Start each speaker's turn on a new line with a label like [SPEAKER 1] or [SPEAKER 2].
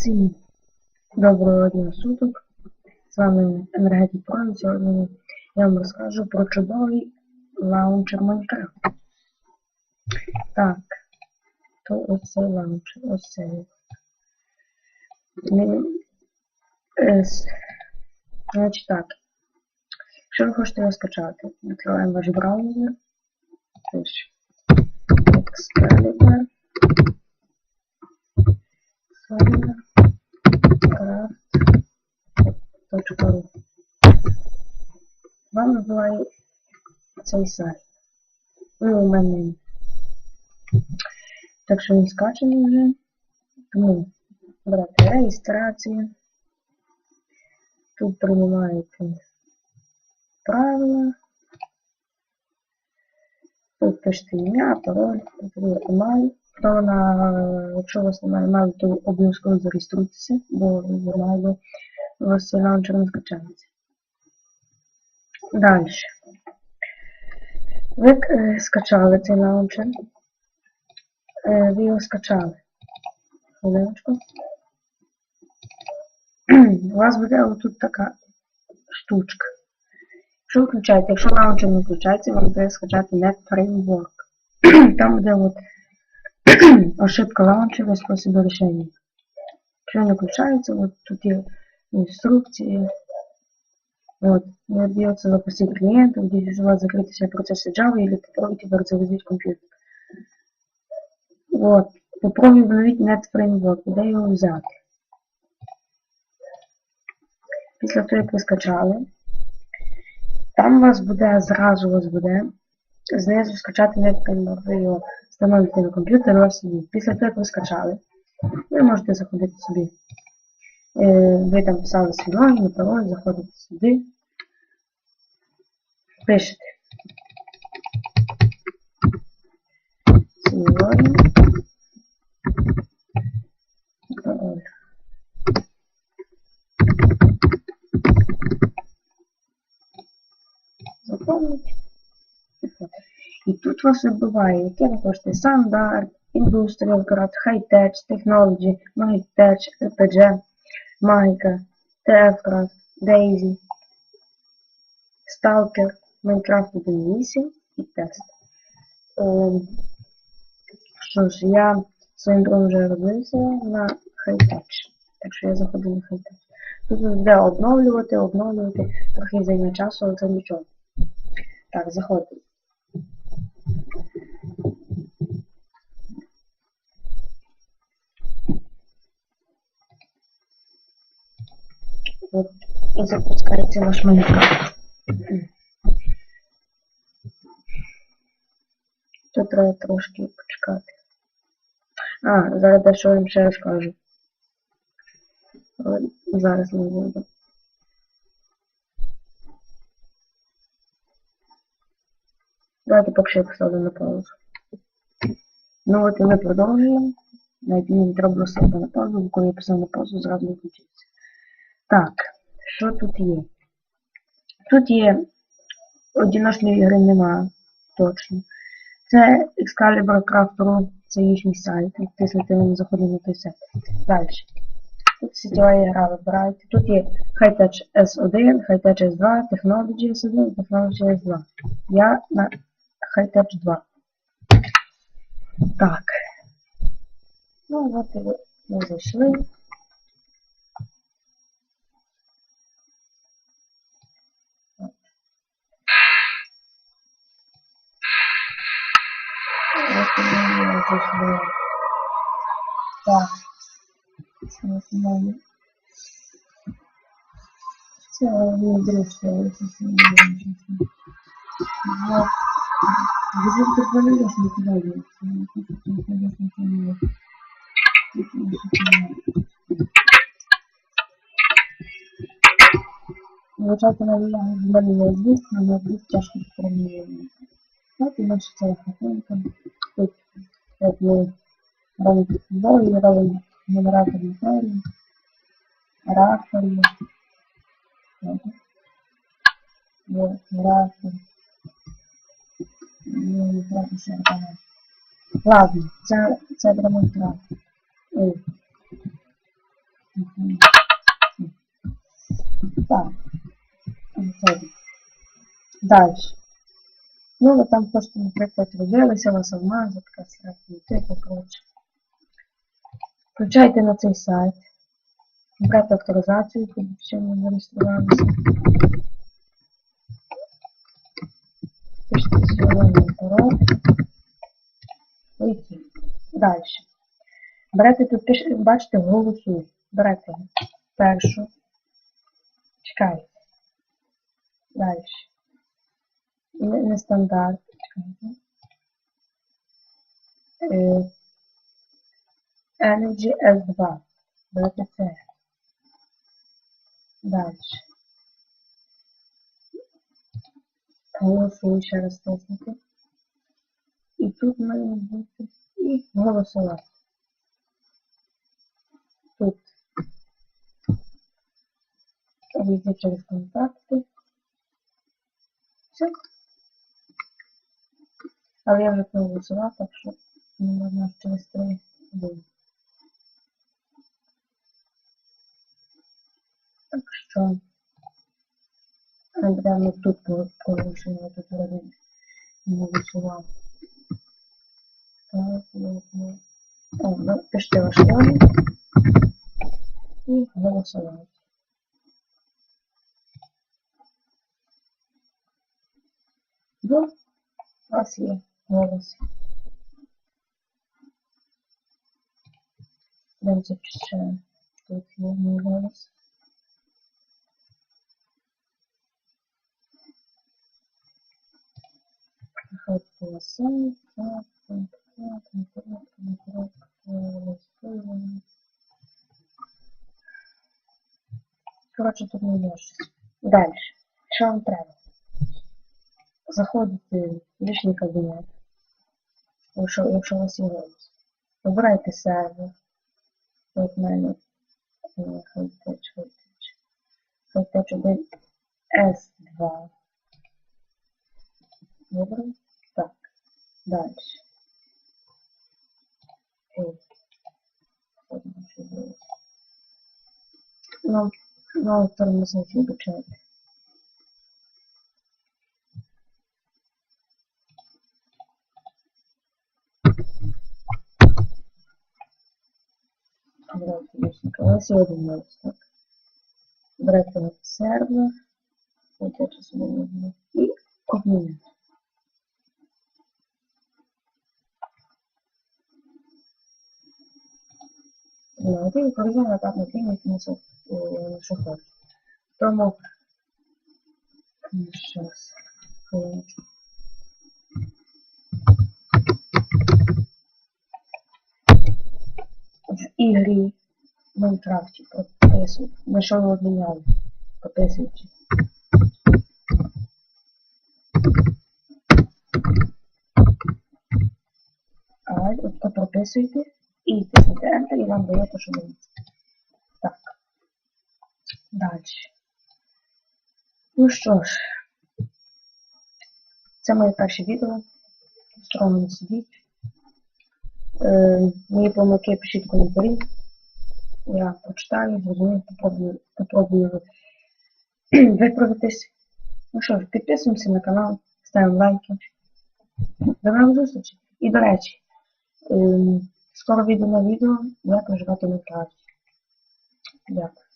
[SPEAKER 1] Всім доброго дня суток. З вами Енергетик Прон. Сьогодні я вам розкажу про чудовий лаунчер Майнкрафт. Так, то ось цей лаунчер, ось цей. Е, Значить так. Якщо ви хочете його скачати, відкриваємо ваш браузер. Excalibur. Excalibur. Craft.ru Вам набиває цей сайт. Ну, у мене. Так що він скачаний вже. Тому брати реєстрація. Тут приймаєте правила. Тут пишете ім'я, пароль, тут емаль. На, якщо у вас немає емаль, то обов'язково зареєструйтеся, бо емаль у вас лаунчер не скачається. Далі. Ви е, скачали цей лаунчер. Е, ви його скачали. Хвилиночку. У вас буде отут така штучка. Що включаєте? Якщо лаунчер не включається, вам треба скачати Net Framework. Там буде от ошибка лаунчера способу рішення. Якщо не включається, от тут є инструкции. Вот. Не отдается запустить клиента, где у вас закрыты все процессы Java или попробуйте загрузить компьютер. Вот. Попробуй обновить Net Framework, де його взяти. Після того, як ви скачали, там у вас буде, зразу у вас буде, знизу скачати Net Framework, ви його встановите на комп'ютер сидить. Після того, як ви скачали, ви можете заходити собі. Е, ви там писали свій логін, пароль, заходите сюди, пишете. Свій логін, пароль. Заповніть. І тут вас вибиває, яке ви хочете стандарт, індустріал, хай-теч, технологі, магітеч, RPG. Майка, Тефкрафт, Дейзі, Сталкер, Майнкрафт 1.8 і тест. Ем, що ж, я своїм другом вже робився на хайтеч. Так що я заходив на хайтеч. Тут буде обновлювати, обновлювати, трохи займе часу, але це нічого. Так, заходимо. От, і запускається наш Майнкрафт. Тут треба трошки почекати. А, зараз дещо вам ще розкажу. Зараз не буду. Давайте поки що поставлю на паузу. Ну от і ми продовжуємо. Навіть не треба ставити на паузу, бо коли я писав на паузу, зразу виключиться. Так, що тут є? Тут є одиночної ігри нема точно. Це Excalibur Craft.ru, це їхній сайт. Заходите на той сайт. Далі. Тут сетєва ігра вибираєте. Тут є Hightech S1, Hightech S2, Technology S1, Technology S2. Я на Hightech 2. Так. Ну от і ми зайшли. Це основне. Це не зручно, це не зручно. Вот. Где ты болеешь, не кидай. Вивчати нові взагалі звісно, але звісно тяжко спрямовувати. От і наша ця хатинка. Тут як ми робимо футбол, і робимо генератор моторів, реакторів. Вот, реактор. Ну, не треба ще. Ладно, це, це демонстрація. Ой. Так. Виходить. Далі. Ну, ви там просто, наприклад, родилися, у вас алмази, така типу, коротше. Включайте на цей сайт. Брати авторизацію, щоб ще не зареєструвалися. Пишіть сьогодні пароль. Вийти. Далі. Берете тут, бачите, голосуй. Берете першу. Чекайте. Далі. Не, не. Чекайте. Energy S2. Берете це. Далі. Голосуй ще раз тиснути. І тут має бути і голосувати. Тут вийти через контакти. Все. Але я вже проголосував, так що не можна через три години. Так що недавно тут порушення тут вроде не голосував. Так, ну, ну. О, ну, пишите ваш логін і голосувати. Бо у вас є голос. Дивіться, ще тут є мій голос. Так, інтернет, інтернет, інтернет, Коротше, тут не щось. Далі. Що вам треба? Заходите в лічний кабінет, якщо, якщо у вас є голос. Вибирайте сервер. От мене хайтеч. Хайтеч 1 S2. Вибрали? Було. Ну, на второму сайті обучайте. Давайте личника. У вас один новость, так? Берете сервер, витягти собі нужно і обміняти. Ти використовує етапну які несуть що хочеш. Тому зараз. В ігрі Майнкрафті підписуйте. На що ви обміняли? Підписуйте. А от прописуйте і тиснете Enter і вам дає те, що ви Так. Далі. Ну що ж, це моє перше відео. Сторону не сидіть. Е, мої помилки пишіть в коментарі. Я прочитаю, зрозумію, попробую, попробую виправитись. Ну що ж, підписуємося на канал, ставимо лайки. До нових зустрічей. І до речі, е, скоро відео на відео, як виживати на Майнкрафті. Дякую.